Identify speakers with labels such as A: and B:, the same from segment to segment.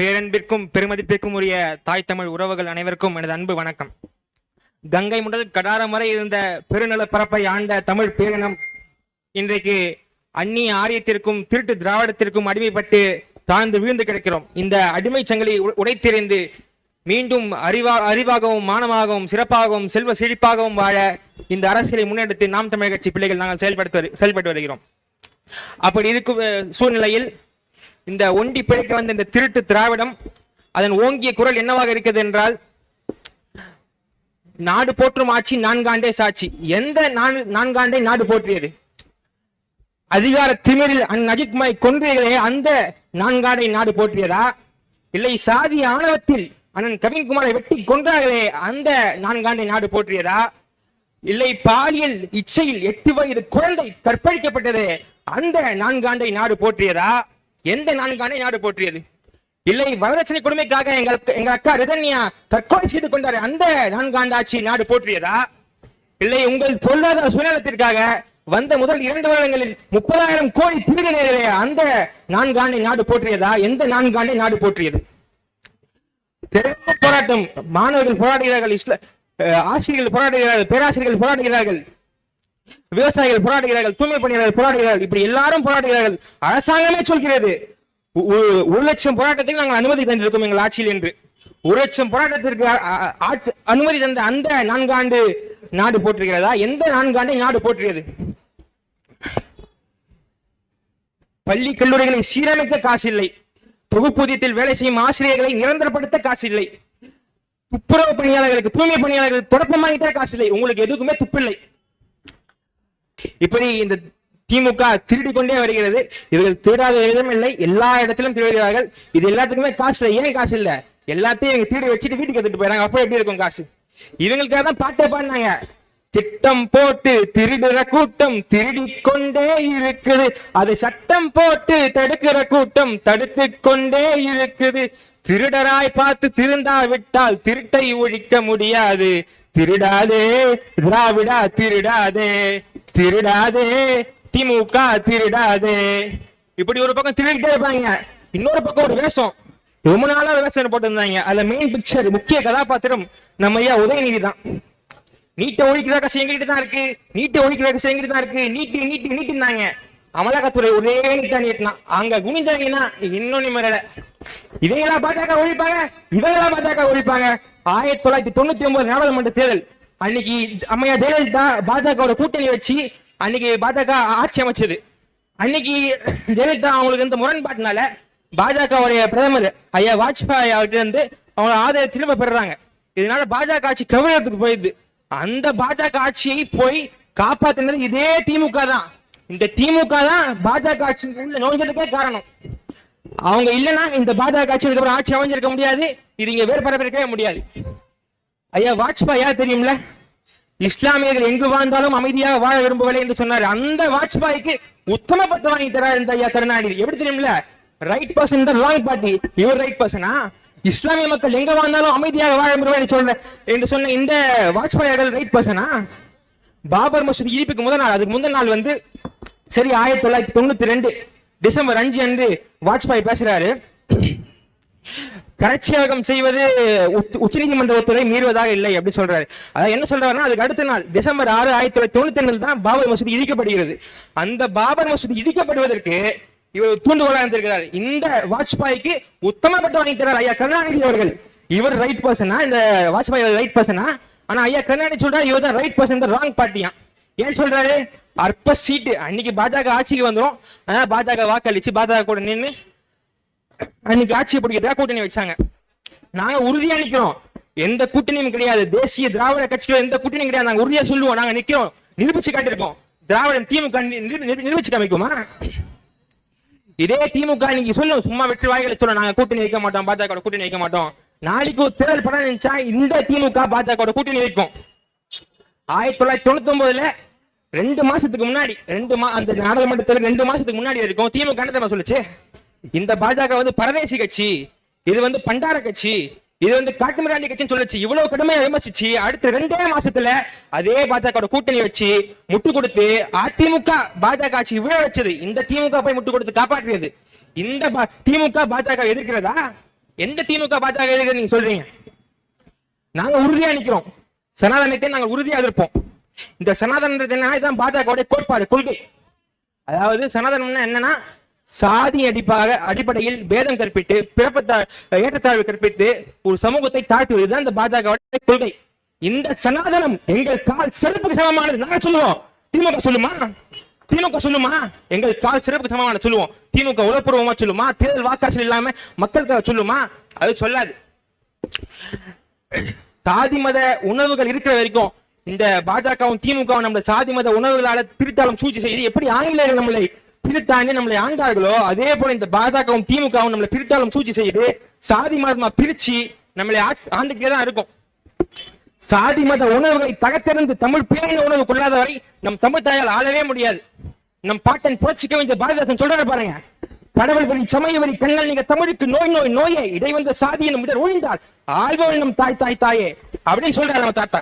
A: பேரன்பிற்கும் பெருமதிப்பிற்கும் உரிய தாய் தமிழ் உறவுகள் அனைவருக்கும் எனது அன்பு வணக்கம். கங்கை முதல் கடாரம் வரை இருந்த பெருநிலப்பரப்பை ஆண்ட தமிழ் பேரினம் இன்றைக்கு அந்நிய ஆரியத்திற்கும் திருட்டு திராவிடத்திற்கும் அடிமைப்பட்டு தாழ்ந்து வீழ்ந்து கிடக்கிறோம். இந்த அடிமை சங்கிலி உ- உடைத்தெறிந்து மீண்டும் அறிவா அறிவாகவும் மானமாகவும் சிறப்பாகவும் செல்வ செழிப்பாகவும் வாழ இந்த அரசியலை முன்னெடுத்து நாம் தமிழக கட்சி பிள்ளைகள் நாங்கள் செயல்படுத்த செயல்பட்டு வருகிறோம். அப்படி இருக்கும் சூழ்நிலையில் இந்த ஒண்டி பிழைக்க வந்த இந்த திருட்டு திராவிடம் அதன் ஓங்கிய குரல் என்னவாக இருக்கிறது என்றால் நாடு போற்றும் ஆட்சி நான்காண்டே சாட்சி. எந்த நான்கு- நான்காண்டை நாடு போற்றியது? அதிகார திமிரில் அந்நஜிக்மை கொன்றீர்களே அந்த நான்காண்டை நாடு போற்றியதா? இல்லை சாதி ஆணவத்தில் அண்ணன் கவின்குமாரை வெட்டி கொன்றார்களே அந்த நான்காண்டை நாடு போற்றியதா? இல்லை பாலியல் இச்சையில் எட்டு வயது குழந்தை கற்பழிக்கப்பட்டது அந்த நான்காண்டை நாடு போற்றியதா? எந்த நான்காண்டை நாடு போற்றியது? இல்லை வரதட்சணை கொடுமைக்காக எங்கள் எங்க அக்கா ரிதன்யா தற்கொலை செய்து கொண்டாரு. அந்த நான்காண்டாட்சி நாடு போற்றியதா? இல்லை உங்கள் பொருளாதார சுயநலத்திற்காக வந்த முதல் இரண்டு வருடங்களில் முப்பதாயிரம் கோடி திருடினே அந்த நான்காண்டை நாடு போற்றியதா? எந்த நான்காண்டை நாடு போற்றியது? போராட்டம் மாணவர்கள் போராடுகிறார்கள் இஸ்ல ஆசிரியர்கள் போராடுகிறார்கள் பேராசிரியர்கள் போராடுகிறார்கள். விவசாயிகள் போராடுகிறார்கள் தூய்மை பணியாளர்கள் போராடுகிறார்கள். இப்படி எல்லாரும் போராடுகிறார்கள். அரசாங்கமே சொல்கிறது ஒரு லட்சம் போராட்டத்துக்கு நாங்கள் அனுமதி தந்திருக்கோம் எங்கள் ஆட்சியில் என்று. ஒரு லட்சம் போராட்டத்திற்கு ஆட்சி- அனுமதி தந்த அந்த நான்காண்டு நாடு போட்டிருக்கிறதா எந்த நான்காண்டை நாடு போற்றியது பள்ளி கல்லூரிகளை சீரமைக்க காசு இல்லை தொகுப்பூதியத்தில் வேலை செய்யும் ஆசிரியர்களை நிரந்தரப்படுத்த காசு இல்லை துப்புரவு பணியாளர்களுக்கு தூய்மை பணியாளர்களுக்கு தொடப்பமாகிட்ட காசு இல்லை உங்களுக்கு எதுக்குமே துப்பில்லை. இப்படி இந்த திமுக திருடி கொண்டே வருகிறது. இவர்கள் திருடாத விதம் இல்லை. எல்லா இடத்திலும் திருடுகிறார்கள். இது எல்லாத்துக்குமே காசு இல்லை. ஏன் காசு இல்ல? எல்லாத்தையும் இவங்க திருடி வச்சுட்டு வீட்டுக்கு எடுத்துட்டு போயிறாங்க அப்போ எப்படி இருக்கும் காசு? இவங்களுக்காக தான் பாட்டே பாடினாங்க. திட்டம் போட்டு திருடுற கூட்டம் திருடி கொண்டே இருக்குது. அது சட்டம் போட்டு தடுக்கிற கூட்டம் தடுத்து கொண்டே இருக்குது. திருடராய் பார்த்து திருந்தா விட்டால் திருட்டை ஒழிக்க முடியாது. திருடாதே திராவிடா திருடாதே. திருடாதே திமுக திருடாதே. இப்படி ஒரு பக்கம் திருடிட்டே இருப்பாங்க. இன்னொரு பக்கம் ஒரு வேஷம். ரொம்ப நாளா வேஷம் போட்டிருந்தாங்க. அதுல மெயின் பிக்சர் முக்கிய கதாபாத்திரம் நம்ம ஐயா உதயநிதி தான். நீட்டை ஒழிக்கிற கஷ்டம் தான் இருக்கு. நீட்டை ஒழிக்கிற கஷ்டம் தான் இருக்கு. நீட்டு நீட்டு நீட்டுனாங்க அமலாக்கத்துறை ஒரே நீட்டான். நீட்டினான் அங்க குனிஞ்சாங்கன்னா இன்னொன்னு நிமிரல. இவங்களா பாஜக ஒழிப்பாங்க? இவங்களா பாஜக ஒழிப்பாங்க? ஆயிரத்தி தொள்ளாயிரத்தி தொண்ணூத்தி ஒன்பது நாடாளுமன்ற தேர்தல். அன்னைக்கு அம்மையா ஜெயலலிதா பாஜகவோட கூட்டணி வச்சு அன்னைக்கு பாஜக ஆட்சி அமைச்சது. அன்னைக்கு ஜெயலலிதா அவங்களுக்கு இந்த முரண்பாட்டினால பாஜகவுடைய பிரதமர் ஐயா வாஜ்பாய் அவர்கிட்ட இருந்து அவங்க ஆதரவை திரும்ப பெறுறாங்க. இதனால பாஜக ஆட்சி கவிழத்துக்கு போயிடுது. அந்த பாஜக ஆட்சியை போய் காப்பாத்தினது இதே திமுக தான். இந்த திமுக தான் பாஜக ஆட்சி உள்ள காரணம். அவங்க இல்லைன்னா இந்த பாஜக ஆட்சி ஆட்சி அமைஞ்சிருக்க முடியாது. இது இங்க வேறுபரப்பிருக்கவே முடியாது. ஐயா வாஜ்பாய் யார் தெரியும்ல? இஸ்லாமியர்கள் எங்கு வாழ்ந்தாலும் அமைதியாக வாழ விரும்பவில்லை என்று சொன்னார். அந்த வாஜ்பாய்க்கு உத்தம பத்து வாங்கி தரார் இந்த ஐயா கருணாநிதி. எப்படி தெரியும்ல? ரைட் பர்சன் தான் ராங் பார்ட்டி இவர் ரைட் பர்சனா இஸ்லாமிய மக்கள் எங்க வாழ்ந்தாலும் அமைதியாக வாழ விரும்புவேன் சொல்ற என்று சொன்ன இந்த வாஜ்பாய் அவர்கள் ரைட் பர்சனா பாபர் மசூதி இடிப்புக்கு முதல் நாள். அதுக்கு முதல் நாள் வந்து சரி ஆயிரத்தி தொள்ளாயிரத்தி தொண்ணூத்தி ரெண்டு டிசம்பர் அஞ்சு அன்று வாஜ்பாய் பேசுறாரு. கரட்சியாகம் செய்வது உச்ச- உச்சநீதிமன்ற உத்தரவை மீறுவதாக இல்லை அப்படின்னு சொல்றாரு. அதாவது என்ன சொல்றாருன்னா அதுக்கு அடுத்த நாள் டிசம்பர் ஆறு ஆயிரத்தி தொள்ளாயிரத்தி தொண்ணூத்தி ரெண்டில் தான் பாபர் மசூதி இடிக்கப்படுகிறது. அந்த பாபர் மசூதி இடிக்கப்படுவதற்கு இவர் தூண்டுகோலா இருந்திருக்கிறார் இந்த வாஜ்பாய்க்கு உத்தமப்பட்டு வாங்கி ஐயா கருணாநிதி அவர்கள். இவர் ரைட் பர்சனா இந்த வாஜ்பாய் ரைட் பர்சனா ஆனா ஐயா கருணாநிதி சொல்றாரு இவர் தான் ரைட் பர்சன் ராங் பார்ட்டியா ஏன் சொல்றாரு? அற்ப சீட்டு. அன்னைக்கு பாஜக ஆட்சிக்கு வந்துடும் பாஜக வாக்களிச்சு பாஜக கூட நின்று அன்னைக்கு ஆட்சியை பிடிக்கிறதா கூட்டணி வச்சாங்க. நாங்க உறுதியா நிக்கிறோம். எந்த கூட்டணியும் கிடையாது. தேசிய திராவிட கட்சிகள் எந்த கூட்டணியும் கிடையாது. நாங்க உறுதியா சொல்லுவோம். நாங்க நிக்கிறோம். நிரூபிச்சு காட்டிருக்கோம் திராவிடம் திமுக நிரூபிச்சு காமிக்குமா இதே திமுக இன்னைக்கு சொல்லும் சும்மா வெற்றி வாய்களை சொல்லும் நாங்க கூட்டணி வைக்க மாட்டோம். பாஜக கூட்டணி வைக்க மாட்டோம். நாளைக்கு ஒரு தேர்தல் படம் நினைச்சா இந்த திமுக பாஜக கூட்டணி வைக்கும். ஆயிரத்தி தொள்ளாயிரத்தி தொண்ணூத்தி ஒன்பதுல ரெண்டு மாசத்துக்கு முன்னாடி ரெண்டு மா அந்த நாடாளுமன்ற தேர்தல் ரெண்டு மாசத்துக்கு முன்னாடி இருக்கும் திமுக என்ன சொல்லுச்சு? இந்த பாஜக வந்து பரதேசி கட்சி இது வந்து பண்டார கட்சி இது வந்து காட்டுமிராண்டி கட்சின்னு சொல்லுச்சு. இவ்வளவு கடுமையா விமர்சிச்சு அடுத்த ரெண்டே மாசத்துல அதே பாஜக கூட்டணி வச்சு முட்டு கொடுத்து அதிமுக பாஜக ஆட்சி இவ்வளவு வச்சது. இந்த திமுக போய் முட்டு கொடுத்து காப்பாற்றியது. இந்த பா- திமுக பாஜக எதிர்க்கிறதா? எந்த திமுக பாஜக எதிர்க்கிறது நீங்க சொல்றீங்க? நாங்க உறுதியா நிக்கிறோம். சனாதனத்தை நாங்க உறுதியா எதிர்ப்போம். இந்த சனாதனத்தை என்ன இதுதான் பாஜகவுடைய கோட்பாடு கொள்கை. அதாவது சனாதனம்னா என்னன்னா சாதி அடிப்பாக அடிப்படையில் பேதம் கற்பித்து பிறப்பத்தா ஏற்றத்தாழ்வு கற்பித்து ஒரு சமூகத்தை தாழ்த்துவதுதான் இந்த பாஜக கொள்கை. இந்த சனாதனம் எங்கள் கால் சிறப்புக்கு சமமானது. நாங்க சொல்லுவோம். திமுக சொல்லுமா? திமுக சொல்லுமா? எங்கள் கால் சிறப்புக்கு சமமான சொல்லுவோம். திமுக உளப்பூர்வமா சொல்லுமா? தேர்தல் வாக்காளர்கள் இல்லாம மக்களுக்காக சொல்லுமா? அது சொல்லாது. சாதி மத உணவுகள் இருக்கிற வரைக்கும் இந்த பாஜகவும் திமுகவும் நம்மள சாதி மத உணவுகளால பிரித்தாலும் சூழ்ச்சி செய்து எப்படி ஆங்கிலேயர்கள் நம்மளை பிரித்தாங்க நம்மளை ஆண்டார்களோ அதே போல இந்த பாஜகவும் திமுகவும் நம்மளை பிரித்தாலும் சூழ்ச்சி செய்து சாதி மதமா பிரிச்சு நம்மளை ஆட்சி- தான் இருக்கும். சாதி மத உணவுகளை தகத்திறந்து தமிழ் பேரின உணவு கொள்ளாத வரை நம் தமிழ் தாயால் ஆளவே முடியாது. நம் பாட்டன் புரட்சிக்க வேண்டிய பாரதிதாசன் சொல்றாரு பாருங்க கடவுள் வரி சமய வரி கண்ணல் நீங்க தமிழுக்கு நோய் நோய் நோயே இடைவந்த சாதி எனும் இடர் ஒழிந்தால் ஆழ்பவன் நம் தாய் தாய் தாயே அப்படின்னு சொல்றாரு நம்ம தாத்தா.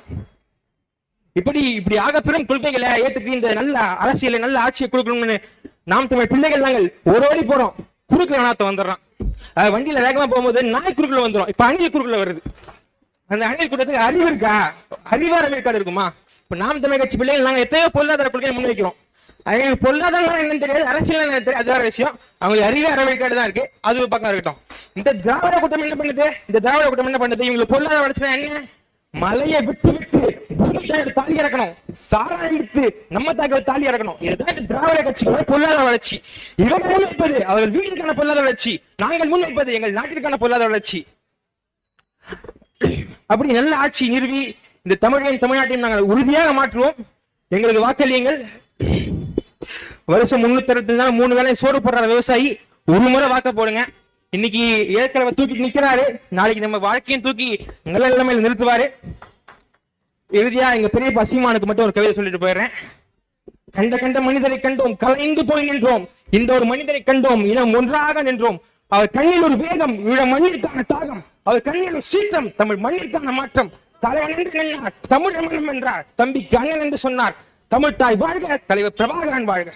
A: இப்படி இப்படி ஆக பெரும் கொள்கைகளை ஏத்துக்கு இந்த நல்ல அரசியலை நல்ல ஆட்சியை கொடுக்கணும்னு நாம் தமிழ் பிள்ளைகள் நாங்கள் ஒரு ஓடோடி போறோம். குறுக்குல வேணாத்த வந்துடுறான். வண்டியில வேகமா போகும்போது நாய் குறுக்குல வந்துடும் இப்ப அணில் குறுக்குல வருது. அந்த அணில் கூட்டத்துக்கு அறிவு இருக்கா? அறிவார வேட்பாடு இருக்குமா? இப்ப நாம் தமிழ் கட்சி பிள்ளைகள் நாங்க எத்தனையோ பொருளாதார கொள்கையை முன்வைக்கிறோம். அவங்களுக்கு பொருளாதாரம் என்னன்னு தெரியாது அரசியல் என்ன தெரியாது அது வேற விஷயம். அவங்களுக்கு அறிவே அறவேற்காடு தான் இருக்கு. அது ஒரு பக்கம் இருக்கட்டும். இந்த திராவிட கூட்டம் என்ன பண்ணுது? இந்த திராவிட கூட்டம் என்ன பண்ணுது? இவங்களுக்கு பொருளாதார வளர்ச்சி என்ன? மலையை விட்டு விட்டு பூமி தாலி இறக்கணும். சாராயம் எடுத்து நம்ம தாக்கல தாலி இறக்கணும். இதுதான் திராவிட கட்சிகளோட பொருளாதார வளர்ச்சி. இவங்க முன்வைப்பது அவர்கள் வீட்டிற்கான பொருளாதார வளர்ச்சி. நாங்கள் முன்வைப்பது எங்கள் நாட்டிற்கான பொருளாதார வளர்ச்சி. அப்படி நல்ல ஆட்சி நிறுவி இந்த தமிழையும் தமிழ்நாட்டையும் நாங்கள் உறுதியாக மாற்றுவோம். எங்களுக்கு வாக்களியுங்கள். வருஷம் முன்னூத்தி அறுபத்தி மூணு வேலை சோறு போடுற விவசாயி. ஒரு முறை வாக்க போடுங்க. இன்னைக்கு ஏற்கனவே தூக்கி நிக்கிறாரு. நாளைக்கு நம்ம வாழ்க்கையும் தூக்கி நல்ல நிலைமையில நிறுத்துவாரு. இறுதியா எங்க பெரிய பசிமானுக்கு மட்டும் ஒரு கவிதை சொல்லிட்டு போயிடுறேன். கண்ட கண்ட மனிதரை கண்டோம் கலைந்து போய் நின்றோம். இந்த ஒரு மனிதரை கண்டோம் இனம் ஒன்றாக நின்றோம். அவர் கண்ணில் ஒரு வேகம் இழ மண்ணிற்கான தாகம். அவர் கண்ணில் ஒரு சீற்றம் தமிழ் மண்ணிற்கான மாற்றம். தலைவன் என்று நின்றார் தமிழ் என்றார். தம்பிக்கு அண்ணன் என்று சொன்னார். தமிழ் தாய் வாழ்க தலைவர் பிரபாகரன் வாழ்க.